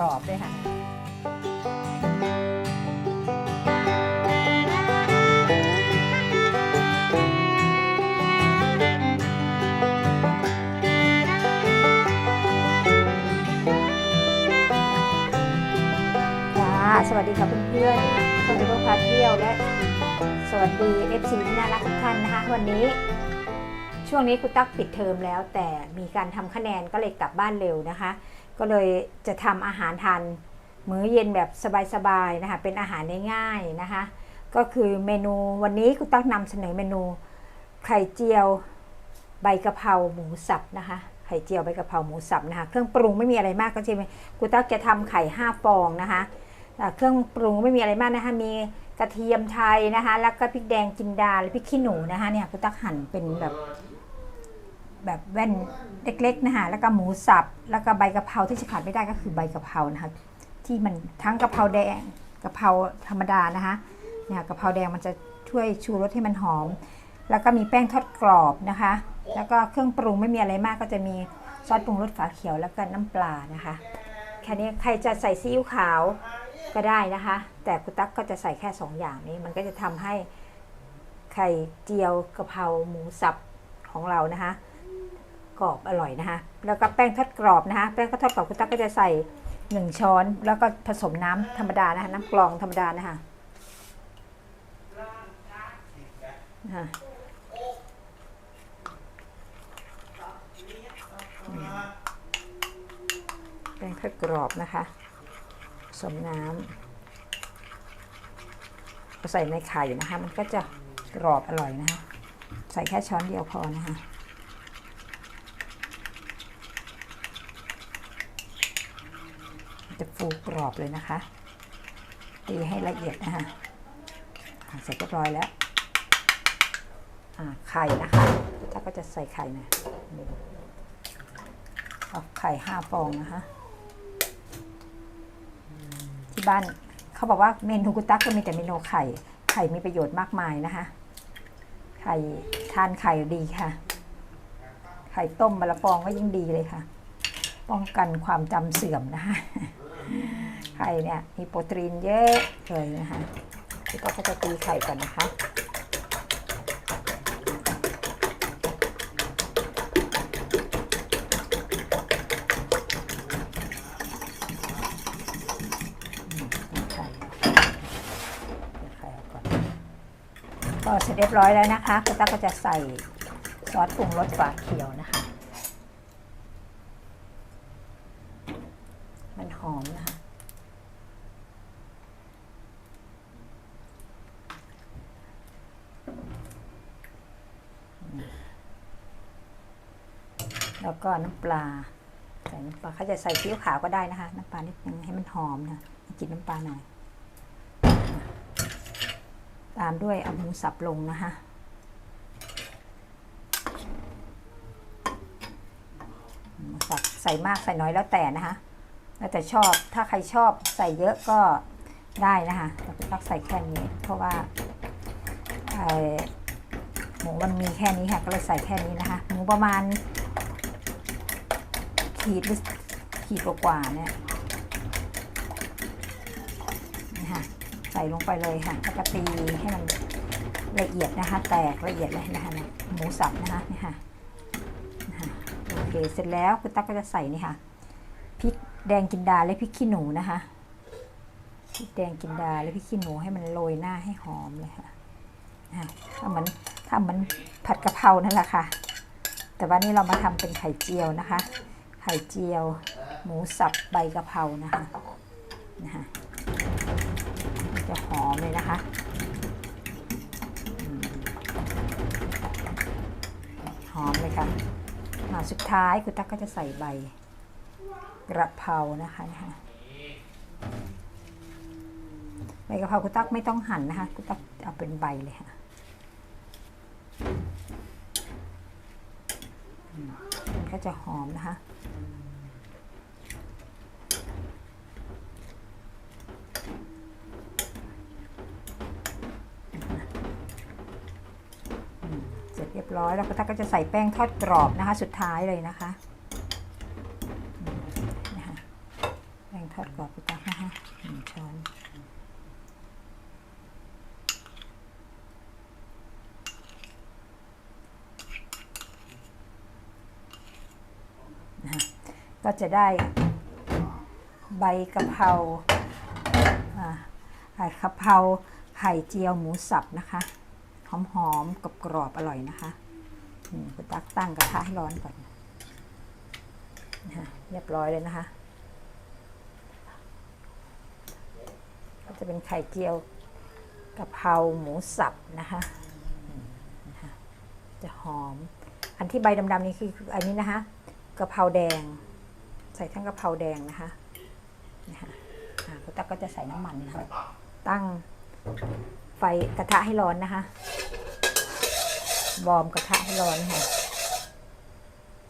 รอบด้วยค่ะสวัสดีค่ะเพื่อนๆคนที่พาเที่ยวและสวัสดี FC ที่น่ารักทุกท่านนะคะวันนี้ ช่วงนี้คุณตั๊กปิดเทอมแล้ว แต่มีการทำคะแนนก็เลยกลับบ้านเร็วนะคะ ก็เลยจะทำอาหารทานมื้อเย็นแบบสบายๆนะคะ เป็นอาหารง่ายๆนะคะ ก็คือเมนูวันนี้คุณตั๊กนำเสนอเมนูไข่เจียวใบกะเพราหมูสับนะคะ ไข่เจียวใบกะเพราหมูสับนะคะ เครื่องปรุงไม่มีอะไรมากก็ใช่ไหมคุณตั๊กจะทำไข่ห้าฟองนะคะ เครื่องปรุงไม่มีอะไรมากนะคะ มีกระเทียมไทยนะคะ แล้วก็พริกแดงจินดาและพริกขี้หนูนะคะเนี่ยคุณตักหั่นเป็นแบบ แบบแว่นเล็กๆนะคะแล้วก็หมูสับ แล้วก็ใบกะเพราที่จะขาดไม่ได้ก็คือใบกะเพรานะคะที่มันทั้งกะเพราแดงกะเพราธรรมดานะคะเนี่ยกะเพราแดงมันจะช่วยชูรสให้มันหอม แล้วก็มีแป้งทอดกรอบนะคะ แล้วก็เครื่องปรุงไม่มีอะไรมากก็จะมีซอสปรุงรสฝาเขียวแล้วก็น้ำปลานะคะแค่นี้ใครจะใส่ซีอิ๊วขาวก็ได้นะคะ แต่คุณตั๊กก็จะใส่แค่2ออย่างนี้ มันก็จะทำให้ไข่เจียวกะเพราหมูสับของเรานะคะ กรอบอร่อยนะคะ แล้วก็แป้งทอดกรอบนะคะ แป้งทอดกรอบคุณตั๊กก็จะใส่ 1 ช้อน แล้วก็ผสมน้ำธรรมดานะคะน้ำกรองธรรมดานะคะแป้งทอดกรอบนะคะ ผสมน้ำใส่ในไข่นะคะ มันก็จะกรอบอร่อยนะคะ ใส่แค่ช้อนเดียวพอนะคะ จะฟูกรอบเลยนะคะ ตีให้ละเอียดนะคะเสร็จเรียบร้อยแล้วไข่นะคะถ้าก็จะใส่ไข่นะเอาไข่ห้าฟองนะคะ ที่บ้านเขาบอกว่าเมนูกุตักก็มีแต่เมนูไข่ ไข่มีประโยชน์มากมายนะคะ ไข่ทานไข่ดีค่ะ ไข่ต้มมะละฟองก็ยิ่งดีเลยค่ะ ป้องกันความจำเสื่อมนะคะ ไข่เนี่ยมีโปรตีนเยอะเลยนะคะพี่ก็จะตีไข่ก่อนนะคะไข่ไข่ก่อนก็เสร็จเรียบร้อยแล้วนะคะคุณตั๊กก็จะใส่ซอสปรุงรสฝาเขียวนะคะ มันหอมนะคะ แล้วก็น้ำปลาใส่น้ำปลาเขาจะใส่ซีอิ๊วขาวก็ได้นะคะ น้ำปลานิดนึงให้มันหอมนะกินน้ำปลาหน่อย ตามด้วยเอาหมูสับลงนะคะสับใส่มากใส่น้อยแล้วแต่นะคะ แล้วแต่ชอบถ้าใครชอบใส่เยอะก็ได้นะคะแต่ตักใส่แค่นี้ เพราะว่าหมูมันมีแค่นี้ค่ะก็เลยใส่แค่นี้นะคะหมูประมาณ ขีดขีดกว่าเนี่ยนะคะใส่ลงไปเลยค่ะแล้วก็ตีให้มันละเอียดนะคะ แตกละเอียดเลยนะคะเนี่ยหมูสับนะคะนี่ค่ะโอเคเสร็จแล้วคุณตั๊กก็จะใส่นี่ค่ะพริกแดงกินดาและพริกขี้หนูนะคะพริกแดงกินดาและพริกขี้หนูให้มันโรยหน้าให้หอมเลยค่ะนะคะทำเหมือนทำเหมือนผัดกะเพรานั่นแหละค่ะ แต่ว่านี่เรามาทำเป็นไข่เจียวนะคะ ไข่เจียว หมูสับใบกะเพรานะคะนะคะจะหอมเลยนะคะหอมเลยค่ะอ่าสุดท้ายคุณตั๊กก็จะใส่ใบกระเพรานะคะนะคะใบกะเพราคุณตั๊กไม่ต้องหั่นนะคะคุณตั๊กเอาเป็นใบเลยค่ะอืมมัน ก็จะหอมนะคะ เสร็จเรียบร้อยแล้วก็ตั๊กก็จะใส่แป้งทอดกรอบนะคะ สุดท้ายเลยนะคะแป้งทอดกรอบกูตักนะคะหนึ่งช้อนนะ ก็จะได้ใบกะเพราอ่าไข่กะเพราไข่เจียวหมูสับนะคะหอมๆกับกรอบอร่อยนะคะอืมคุณตักตั้งกระทะให้ร้อนก่อนนะคะเรียบร้อยเลยนะคะก็จะเป็นไข่เจียวกะเพราหมูสับนะคะจะหอม อันที่ใบดำๆนี่คืออันนี้นะคะกะเพราแดง ส่ทั้งกะเพราแดงนะคะนะคะคุณตั๊กก็จะใส่น้ำมันนะคะตั้งไฟกระทะให้ร้อนนะคะวอร์มกระทะให้ร้อนค่ะ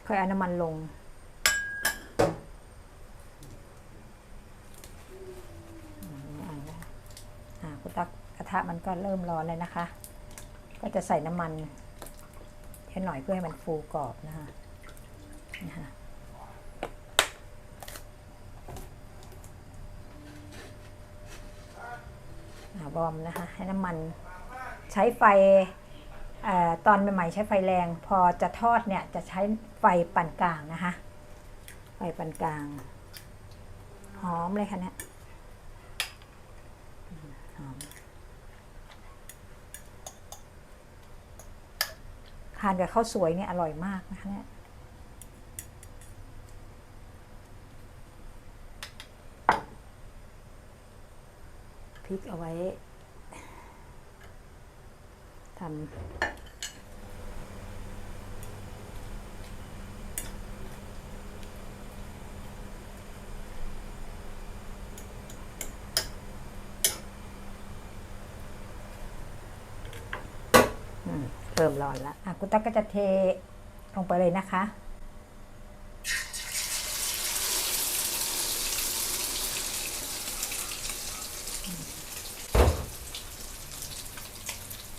ค่อยเอาน้ำมันลง คุณตักกระทะมันก็เริ่มร้อนแล้วนะคะ ก็จะใส่น้ำมันแค่หน่อยเพื่อให้มันฟูกรอบนะคะนะคะ บอมนะคะให้น้ำมันใช้ไฟออตอนใหม่ๆใช้ไฟแรง พอจะทอดเนี่ยจะใช้ไฟปานกลางนะคะไฟปานกลางหอมเลยค่ะเนี่ยทานกับข้าวสวยเนี่ยอร่อยมากนะคะเนี่ย ริกเอาไว้ทำเริ่มร้อนแล้วอะคุณตั๊กก็จะเทลงไปเลยนะคะ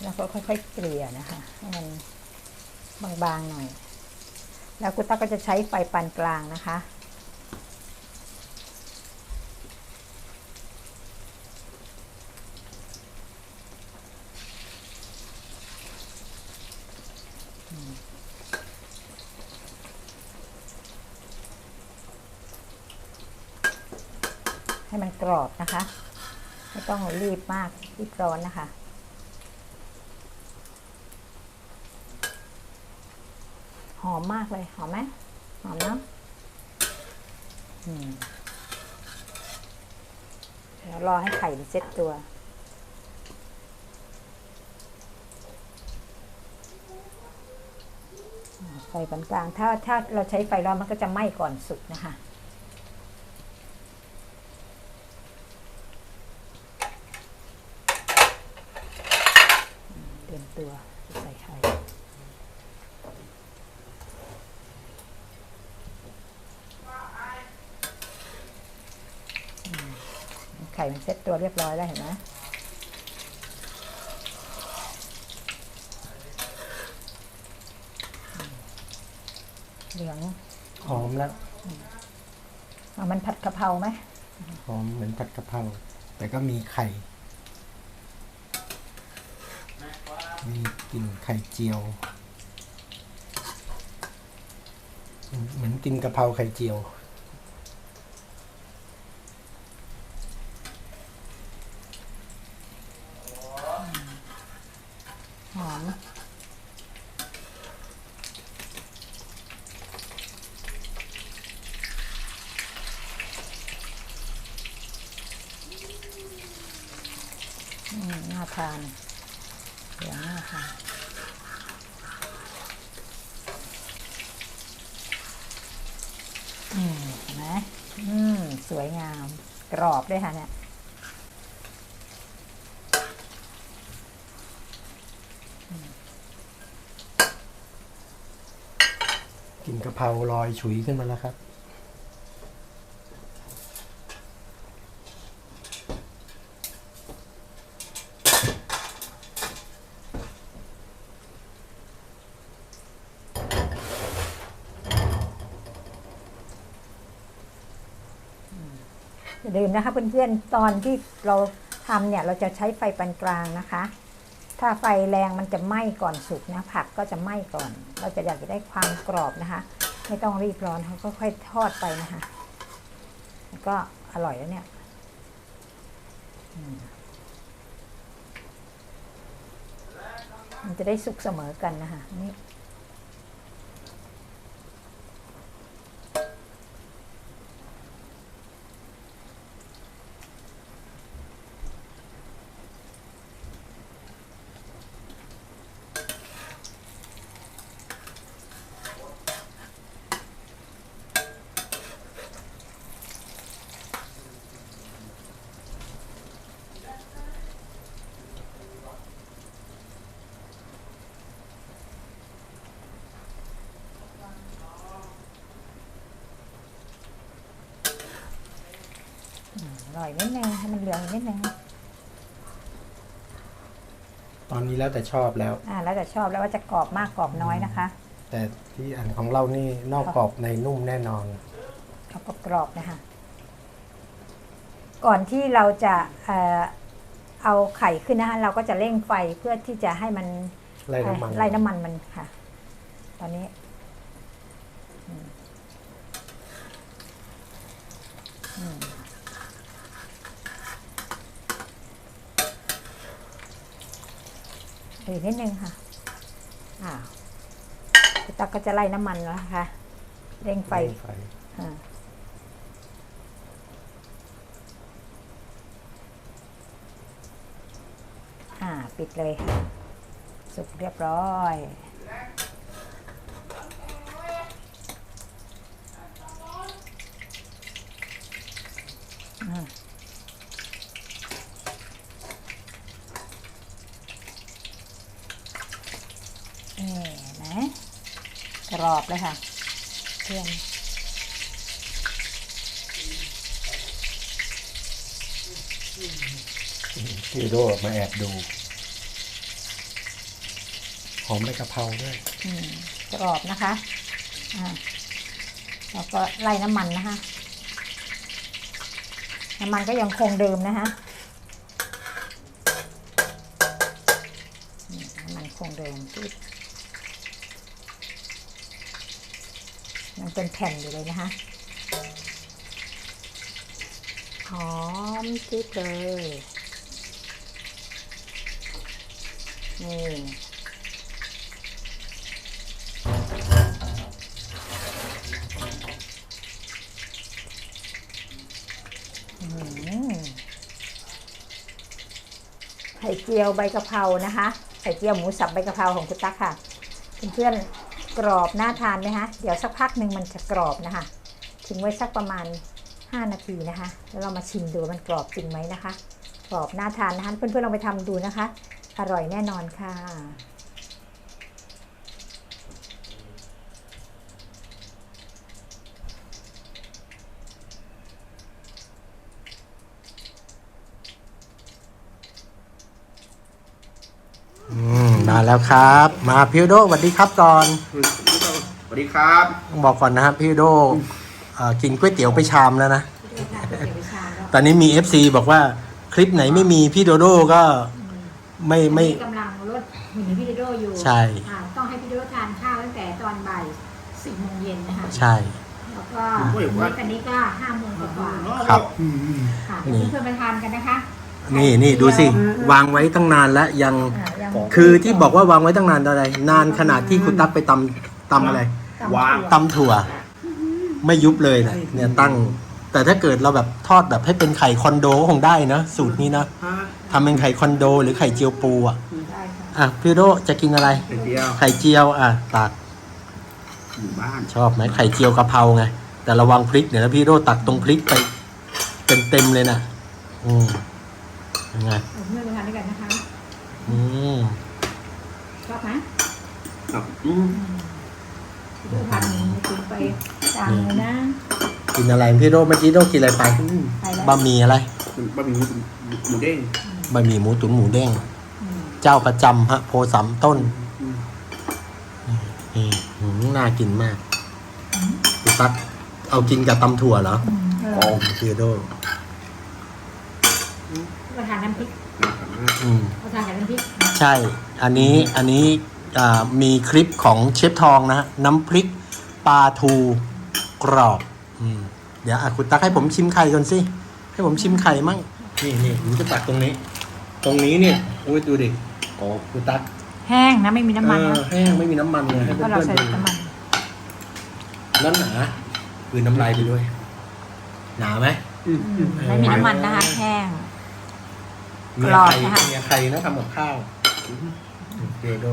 แล้วก็ค่อยๆเกลี่ยนะคะให้มันบางๆหน่อย แล้วคุณตั๊กก็จะใช้ไฟปานกลางนะคะ ให้มันกรอบนะคะ ไม่ต้องรีบมากรีบร้อนนะคะ หอมมากเลย หอมไหมหอมเนาะเดี๋ยวรอให้ไข่มันเซ็ตตัว ไฟปานกลาง ถ้าถ้าเราใช้ไฟร้อนมันก็จะไหม้ก่อนสุกนะคะเตรียมตัวจะใส่ไข่อืมไข่มันเซ็ตตัวเรียบร้อยแล้วเห็นไหมอืมเหลืองหอมแล้ว เอามันผัดกะเพราไหมหอมเหมือนผัดกะเพราแต่ก็มีไข่ มีกลิ่นไข่เจียว เหมือนกินกะเพราไข่เจียว หอมอืมน่าทานเหลืองน่าทานอืมเห็นไหมอืม สวยงาม กรอบด้วยค่ะเนี่ยกลินกะเพราลอยฉุยขึ้นมาแล้วครับ เอย่าลืม นะคะเพื่อนๆตอนที่เราทำเนี่ยเราจะใช้ไฟปานกลางนะคะ ถ้าไฟแรงมันจะไหม้ก่อนสุกนะผักก็จะไหม้ก่อน เราจะอยากจะได้ความกรอบนะคะ ไม่ต้องรีบร้อนเขาก็ค่อยทอดไปนะคะก็อร่อยแล้วเนี่ยมันจะได้สุกเสมอกันนะคะนี่ อร่อยนิดนึงให้มันเหลืองอีกนิดนึงตอนนี้แล้วแต่ชอบแล้ว อ่าแล้วแต่ชอบแล้วว่าจะกรอบมากกรอบน้อยนะคะ แต่ที่อันของเรานี่นอกกรอบในนุ่มแน่นอนเอากรอบๆนะคะ ก่อนที่เราจะเอ่อเอาไข่ขึ้นนะคะเราก็จะเร่งไฟเพื่อที่จะให้มันไล่น้ำมันไล่น้ำมันมันค่ะ ตอนนี้อืมอืม อีกนิดนึงค่ะอ่าพี่ตักก็จะไล่น้ำมันแล้วนะคะเร่งไฟเร่งไฟอ่าอ่า ปิดเลยค่ะสุกเรียบร้อย อ่านี่เห็นะกรอบ เลยค่ะเพื่อนพี่โดมาแอบดู หอมใบกะเพราด้วยอืมกรอบนะคะอ่าแล้วก็ไล่น้ำมันนะคะ น้ำมันก็ยังคงเดิมนะคะอืมน้ำมันคงเดิมที่ยัง เป็นแผ่นอยู่เลยนะคะหอมจิ๊บเลยนี่อืมไข่เจียวใบกะเพรานะคะไข่เจียวหมูสับใบกะเพราของคุณตั๊กค่ะเพื่อนๆ กรอบน่าทานไหมคะเดี๋ยวสักพักหนึ่งมันจะกรอบนะคะทิ้งไว้สักประมาณ 5 นาทีนะคะ แล้วเรามาชิมดูมันกรอบจริงไหมนะคะ กรอบน่าทานนะคะเพื่อนๆลองไปทำดูนะคะ อร่อยแน่นอนค่ะ มมาแล้วครับ มาพี่โดสวัสดีครับก่อนสวัสดีครับต้องบอกก่อนนะครับพี่โดเอ่อกินก๋วยเตี๋ยวไปชามแล้วนะ ตอนนี้มี FC บอกว่าคลิปไหนไม่มีพี่โดโดก็ไม่ไม่ กำลังลดหุ่นพี่ดิโดอยู่ใช่ อ่าต้องให้พี่ดิโดทานข้าวตั้งแต่ตอนบ่ายสิบโมงเย็นนะคะใช่ แล้วก็วันนี้ก็ห้าโมงกว่าครับๆค่ะเดี๋ยวเพื่อนๆไปทานกันนะคะนี่นี่ดูสิ วางไว้ตั้งนานแล้วยังอ่า ยังคือที่บอกว่าวางไว้ตั้งนานอะไร นานขนาดที่คุณตั๊กไปตำตำอะไรวาง ตำถั่ว ไม่ยุบเลยนะเนี่ยตั้ง แต่ถ้าเกิดเราแบบทอดแบบให้เป็นไข่คอนโดก็คงได้นะสูตรนี้นะทำเป็นไข่คอนโด หรือไข่เจียวปูอะได้ค่ะอะพี่โดจะกินอะไร ไข่เจียวไข่เจียวอะตักอยู่บ้านชอบไหมไข่เจียวกะเพราไงแต่ระวังพริกเดี๋ยวนะพี่โรตักตรงพริกไปเต็มๆเลยนะอืมยังไงเอาเพื่อนๆไปทานด้วยกันนะคะ อืมชอบไหมครับอืมพี่ดิโดทานหมูกินไปจานเลยนะกินอะไรพี่โรเมื่อกี้โรกินอะไรไปไปแล้วบะหมี่อะไรบะหมี่หมูเด้งบะหมี่หมูตุ๋นหมูเด้ง อืมเจ้าประจำฮะโพสามต้นอืมนี่อืมน่ากินมากคุณตั๊กเอากินกับตำถั่วเหรออืมอโอ้ร่อยพี่โรก็ทานน้ำพริก อืมก็ทานกับน้ำพริกใช่ อันนี้อันนี้อ่ามีคลิปของเชฟทองนะฮะน้ำพริกปลาทูกรอบอืมเดี๋ยวอะคุณตักให้ผมชิมไข่ก่อนสิ ให้ผมชิมไข่มั่งนี่นี่ผมจะตักตรงนี้ ตรงนี้เนี่ยอุ้ยดูดิโอ้คุณตักแห้งนะไม่มีน้ำมันเอนะอแห้งไม่มีน้ำมันเลยให้เพเพื่อราะเรานใส่ๆดูน้ำมันแล้วหนาคือน้ำลายไปด้วย หนาไหมอืมอืมไม่มีน้ำมันนะคะแห้ง เมียกรอบใครนะคะเมียใครนะทำกับข้าวเดโด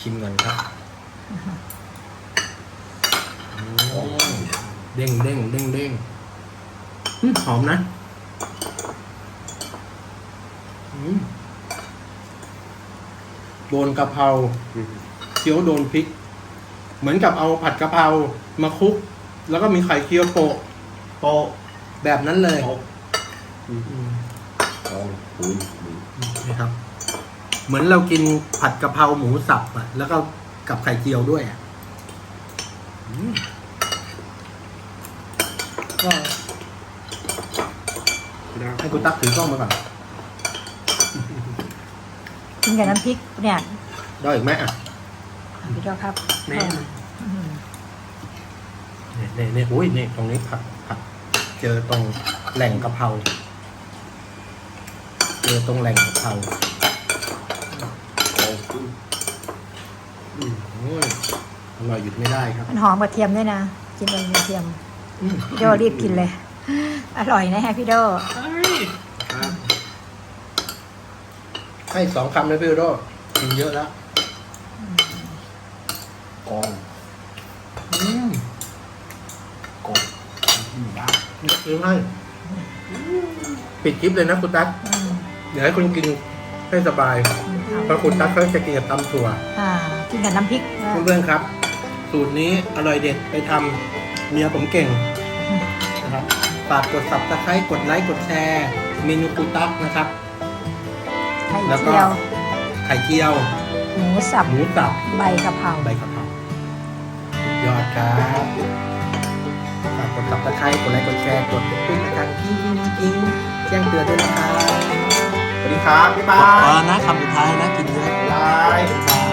ชิมก่อนครับอืมเด้งเด้งเด้งเด้งอืมหอมนะอืมโดนกะเพราเคี้ยวโดนพริก เหมือนกับเอาผัดกะเพรามาคลุก แล้วก็มีไข่เคี่ยวโปะโปะแบบนั้นเลย อืมนะครับ เหมือนเรากินผัดกะเพราหมูสับอะแล้วก็กับไข่เจียวด้วยอะอืมก็ให้คุณตั๊กถือกล้องมาก่อนกินกับน้ำพริกเนี่ยได้อีกไหมอะพี่เจ้าครับนี่นี่นี่อุ้ยนี่ตรงนี้ผัดผัดเจอตรงแหล่งกะเพรา เจอตรงแหล่งกะเพราอืมโอ้ยอร่อยหยุดไม่ได้ครับ มันหอมกระเทียมด้วยนะ กินกับกระเทียมอืมพี่โดรีบกินเลย อร่อยนะฮะพี่โดให้สองคำเลยพี่โรดกินเยอะแล้วกองอืมกองอยู่บ้านหรือไม่ปิดคลิปเลยนะคุณตั๊ก อืม เดี๋ยวให้คุณกินให้สบาย เพราะคุณตั๊กเขาจะกินกับตำถั่วอ่ากินกับน้ำพริกนะเพื่อนๆครับ สูตรนี้อร่อยเด็ดไปทำเมียผมเก่งนะครับฝากกด subscribe กดไลค์กดแชร์เมนูคุณตั๊กนะครับ ไข่แล้วก็เจียวไข่เจียว หมูสับหมูสับใบกะเพราใบกะเพราสุดยอดครับฝากกด subscribe กดไลค์กดแชร์กดตุ้งกระทังกิ้งกิ้งกิ้งแจ้งเตือนด้วยนะครับสวัสดี ครับพี่บป้าอกนะคำสุดท้ายนะกินเยอะ บายบาย